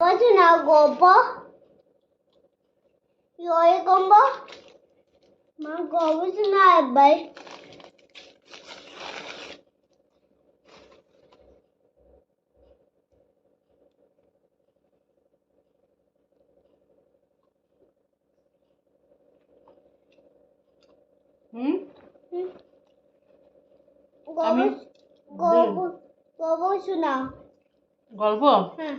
বলছো না গল্প জয় গম্ব মা গল্প শোনা একবার হুম গল্প গল্প শোনা গল্প হ্যাঁ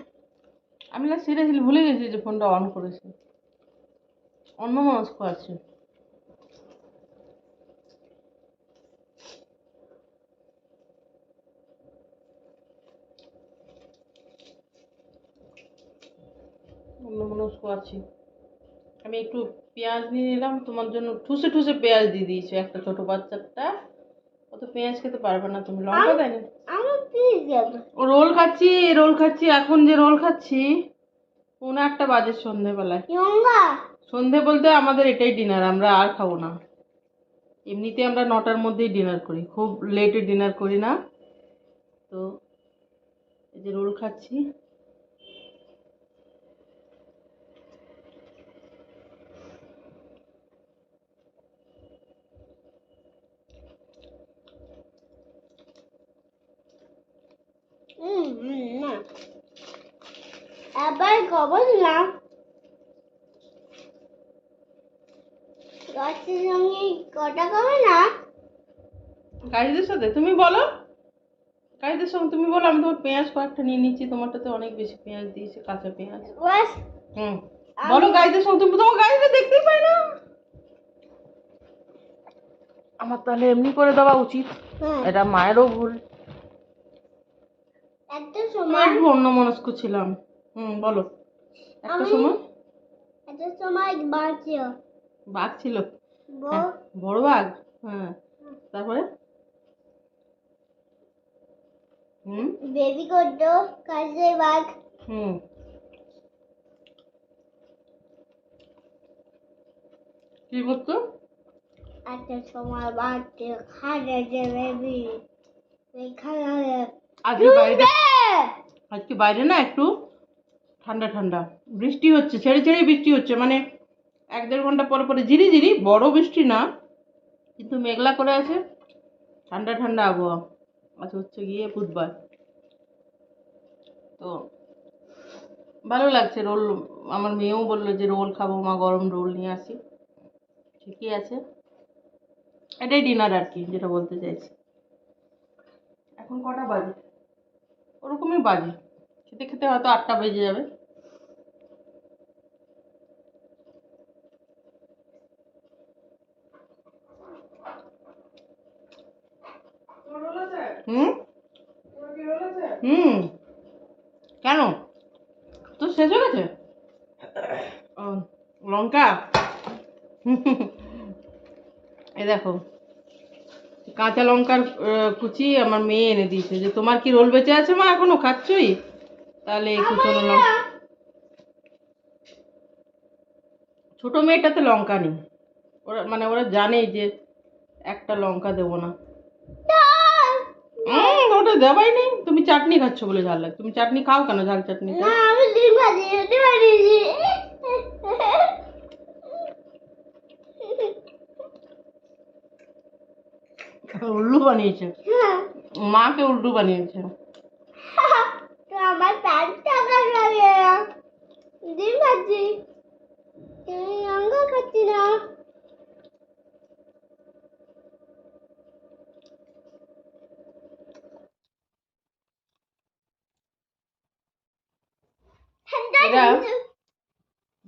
আমি না সিরিয়াসলি ভুলে গেছি যে ফোনটা অন করেছি। অন্য মনস্ক আছে। আমি একটু পেঁয়াজ নিয়ে নিলাম, তোমার জন্য ঠুসে ঠুসে পেঁয়াজ দিয়ে দিয়েছি, একটা ছোট বাচ্চাটা অত পেঁয়াজ খেতে পারবে না তুমি লঙ্কা আমার ও রোল খাচ্ছি রোল খাচ্ছি এখন যে রোল খাচ্ছি পৌনে একটা বাজে সন্ধেবেলায়। সন্ধে বলতে আমাদের এটাই ডিনার আমরা আর খাব না। এমনিতে আমরা নটার মধ্যেই ডিনার করি খুব লেটে ডিনার করি না। তো এই যে রোল খাচ্ছি। না এবার গল্প শোনা গাছের সঙ্গে কটা কবে না? কাজীদের সাথে? তুমি বলো। কাজীদের সঙ্গে তুমি বলো আমি তোমার পেঁয়াজ কয়েকটা নিয়ে নিচ্ছি। তোমারটাতে অনেক বেশি পেঁয়াজ দিয়েছে কাঁচা পেঁয়াজ। হুম। বলো গাইদের সঙ্গে তুমি তোমার গাইদের দেখতেই পাই না। আমার তাহলে এমনি করে দেওয়া উচিত। হ্যাঁ। এটা মায়েরও ভুল। একটা সময় একটু অন্য মনস্ক ছিলাম। হুম বলো। একটা সময়? একটা সময় বাঘ ছিল। বউ হ্যাঁ, বড় বাঘ? হ্যাঁ তারপরে? হুম? বেবি করতো কাজে বাঘ। হুম। কি করতো? একটা সময় বাঁচতে খাজে যে বেবি। এখানে আজকে বাইরে আজকে বাইরে না একটু ঠান্ডা ঠান্ডা। বৃষ্টি হচ্ছে, ছেড়ে ছেড়ে বৃষ্টি হচ্ছে। মানে এক দেড় ঘণ্টা পরে পরে ঝিরি ঝিরি, বড় বৃষ্টি না, কিন্তু মেঘলা করে আছে। ঠান্ডা ঠান্ডা আবহাওয়া। আজ হচ্ছে গিয়ে বুধবার। তো ভালো লাগছে রোল, আমার মেয়েও বলল যে রোল খাব, মা গরম রোল নিয়ে আসি। ঠিকই আছে। এটাই ডিনার আর কি, যেটা বলতে চাইছি। এখন কটা বাজে? ওরকমই বাজে। খেতে খেতে হয়তো আটটা বেজে যাবে। হুম? হুম। কেন? তো শেষ হয়ে গেছে? লঙ্কা? এ দেখো। কাঁচা লঙ্কার কুচি আমার মেয়ে এনে দিয়েছে। যে তোমার কি রোল বেঁচে আছে মা? এখনও খাচ্ছই? তাহলে কুচনো লঙ্কা ছোট মেয়েটাতে লঙ্কা নেই। ওরা মানে ওরা জানে যে একটা লঙ্কা দেবো না। ওটা দেওয়াই নেই। তুমি চাটনি খাচ্ছ বলে ঝাল লাগে। তুমি চাটনি খাও কেন? ঝাল চাটনি না আমি ডিম ভাজি ডিম ভাজি উল্লু বানিয়েছে। মাকে উল্লু বানিয়েছে। তো আমার প্যান্ট টাকা লাগে। ডিম ভাজি লঙ্কা খাচ্ছি না।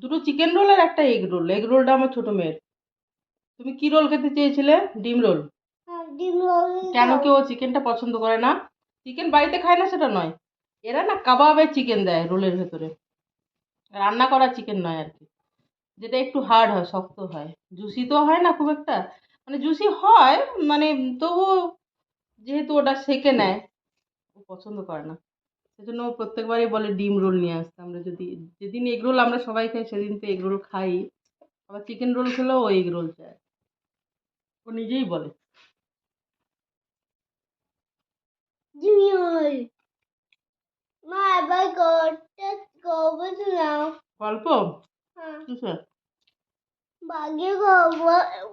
দুটো চিকেন রোল আর একটা এগ রোল এগ রোলটা আমার ছোট মেয়ের। তুমি কি রোল খেতে চেয়েছিলে? ডিম রোল কেন কেউ চিকেনটা পছন্দ করে না? চিকেন বাড়িতে খায় না সেটা নয়। এরা না কাবাবে চিকেন দেয় রোলের ভেতরে। রান্না করা চিকেন নয় আর কি। যেটা একটু হার্ড হয় শক্ত হয়। জুসি তো হয় না খুব একটা। মানে জুসি হয় মানে তবু যেহেতু ওটা সেকে নেয় ও পছন্দ করে না। সেজন্য ও প্রত্যেকবারই বলে ডিম রোল নিয়ে আসতে। আমরা যদি যেদিন এগ রোল আমরা সবাই খাই সেদিন তো এগ রোল খাই। আবার চিকেন রোল খেলেও ও এগ রোল চায় ও নিজেই বলে। মা এবার করতে করবে গল্প হ্যাঁ বাঘে বড়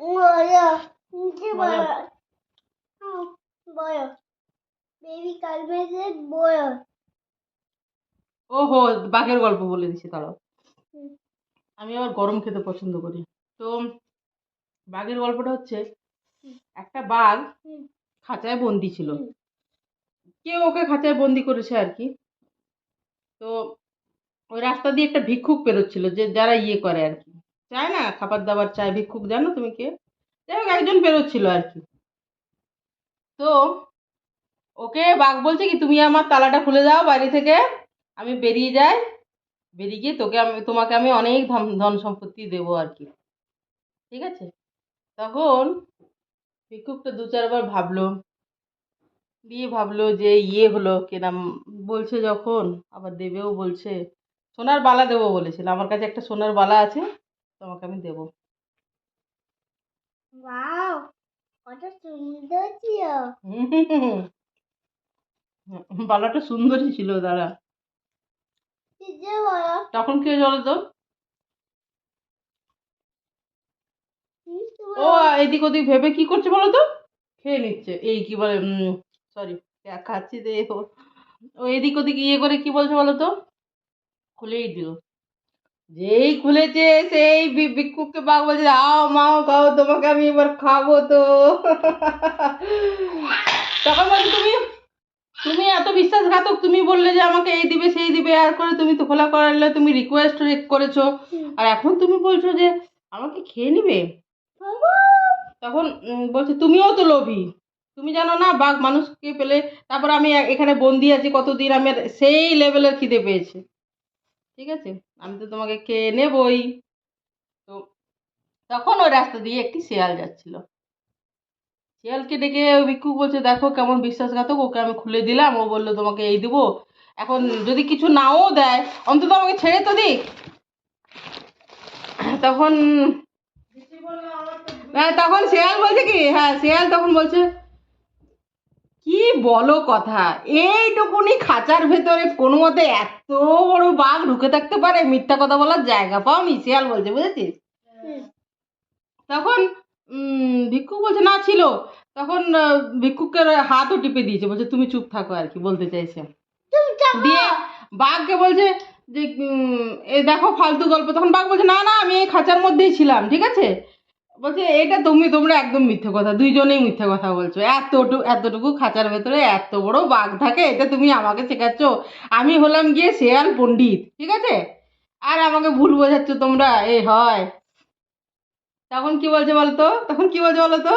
বলো। হ্যাঁ বড় বেবি কালমেসের বড় ও হো বাঘের গল্প বলে দিছি হুম। আমি আবার গরম খেতে পছন্দ করি। তো বাঘের গল্পটা হচ্ছে একটা বাঘ। খাঁচায় বন্দি ছিল। কেউ ওকে খাঁচায় বন্দি করেছে আর কি। তো ওই রাস্তা দিয়ে একটা ভিক্ষুক পেরোচ্ছিল যে যারা ইয়ে করে আর কি। চায় না খাবার দাবার চায়, ভিক্ষুক জানো তুমি কে? যাই হোক, একজন পেরোচ্ছিল আর কি। তো ওকে বাঘ বলছে কি, তুমি আমার তালাটা খুলে দাও বাড়ি থেকে, আমি বেরিয়ে যাই। বেরিয়ে গিয়ে তোকে আমি, তোমাকে আমি অনেক ধন ধন সম্পত্তি দেবো আর কি। ঠিক আছে? তখন ভিক্ষুকটা দু চারবার ভাবলো দিয়ে ভাবলো যে ইয়ে হলো কি নাম বলছে যখন আবার দেবেও বলছে সোনার বালা দেবো বলেছিল আমার কাছে একটা সোনার বালা আছে তোমাকে আমি দেবো। বালাটা সুন্দরই ছিল দাঁড়া। তখন কি বলো তো ও এদিক ওদিক ভেবে কি করছে বলো তো? খেয়ে নিচ্ছে এই কি বলে সরি খাচ্ছি দে ও এদিক ওদিক ইয়ে করে কি বলছে বলো তো? খুলেই দিল। যেই খুলেছে সেই ভিক্ষুককে বাঘ বলছে আও মাও খাও তোমাকে আমি এবার খাব তো। তখন বলছে তুমি তুমি এত বিশ্বাসঘাতক তুমি বললে যে আমাকে এই দিবে সেই দিবে আর করে তুমি তো খোলা করালে তুমি রিকোয়েস্ট করেছ। আর এখন তুমি বলছো যে আমাকে খেয়ে নিবে? তখন বলছে তুমিও তো লোভী। তুমি জানো না বাঘ মানুষকে পেলে তারপর আমি এখানে বন্দি আছি কতদিন আমি সেই লেভেলের খিদে পেয়েছি। ঠিক আছে? আমি তো তোমাকে খেয়ে নেবই। তো তখন ওই রাস্তা দিয়ে একটি শেয়াল যাচ্ছিল। শিয়ালকে ডেকে ওই ভিক্ষুক বলছে দেখো কেমন বিশ্বাসঘাতক ওকে আমি খুলে দিলাম। ও বলল তোমাকে এই দেবো। এখন যদি কিছু নাও দেয় অন্তত আমাকে ছেড়ে তো দিক। তখন হ্যাঁ তখন শেয়াল বলছে কি? হ্যাঁ শেয়াল তখন বলছে কি বলো কথা? এইটুকুনি খাঁচার ভেতরে কোনো মতে এত বড় বাঘ ঢুকে থাকতে পারে? মিথ্যা কথা বলার জায়গা পাওনি শেয়াল বলছে বুঝেছিস? তখন ভিক্ষুক বলছে না ছিল। তখন ভিক্ষুকের হাতও টিপে দিয়েছে বলছে তুমি চুপ থাকো আর কি বলতে চাইছে। দিয়ে বাঘকে বলছে যে এ দেখো ফালতু গল্প। তখন বাঘ বলছে না না আমি এই খাঁচার মধ্যেই ছিলাম ঠিক আছে? বলছে এটা তুমি তোমরা একদম মিথ্যে কথা দুইজনেই মিথ্যে কথা বলছো। এতটুকু এতটুকু খাঁচার ভেতরে এত বড় বাঘ থাকে এটা তুমি আমাকে শেখাচ্ছ। আমি হলাম গিয়ে শেয়াল পণ্ডিত ঠিক আছে? আর আমাকে ভুল বোঝাচ্ছ তোমরা এ হয়। তখন কি বলছে বলতো? তখন কি বলছে বলতো?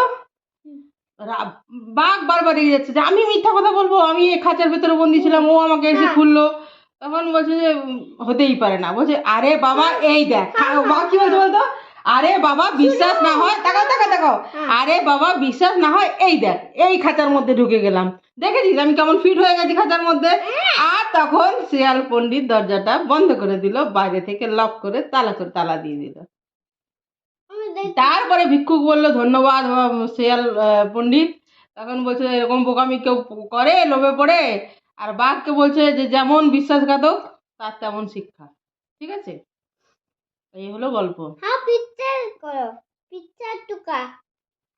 বাঘ বারবার রেগে যাচ্ছে যে আমি মিথ্যা কথা বলব আমি খাঁচার ভেতরে বন্দি ছিলাম ও আমাকে এসে হ্যাঁ। খুললো। তখন বলছে যে হতেই পারে না। বলছে আরে বাবা এই দেখ হ্যাঁ, বাবা কি বলছে বলতো? আরে বাবা বিশ্বাস না হয় তাকাও তাকাও তাকাও। হ্যাঁ। আরে বাবা বিশ্বাস না হয় এই দেখ এই খাঁচার মধ্যে ঢুকে গেলাম। দেখেছিস আমি কেমন ফিট হয়ে গেছি খাঁচার মধ্যে? আর তখন শিয়াল পণ্ডিত দরজাটা বন্ধ করে দিল বাইরে থেকে লক করে তালা করে তালা দিয়ে দিল। তারপরে ভিক্ষুক বলল ধন্যবাদ শেয়াল আহ, পণ্ডিত। তখন বলছে এরকম বোকামি কেউ করে লোভে পড়ে? আর বাঘকে বলছে যে যেমন বিশ্বাসঘাতক তার তেমন শিক্ষা। ঠিক আছে? এই হলো গল্প। হ্যাঁ পিৎজা করো। পিৎজা টুকা।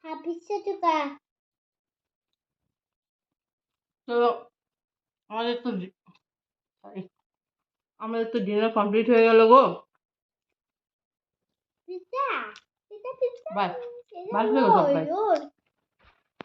হ্যাঁ পিৎজা টুকা। তো আমাদের তো আমাদের তো ডিনার কমপ্লিট হয়ে গেল গো। Pizza pizza pizza bye. ভালো হয়ে রোড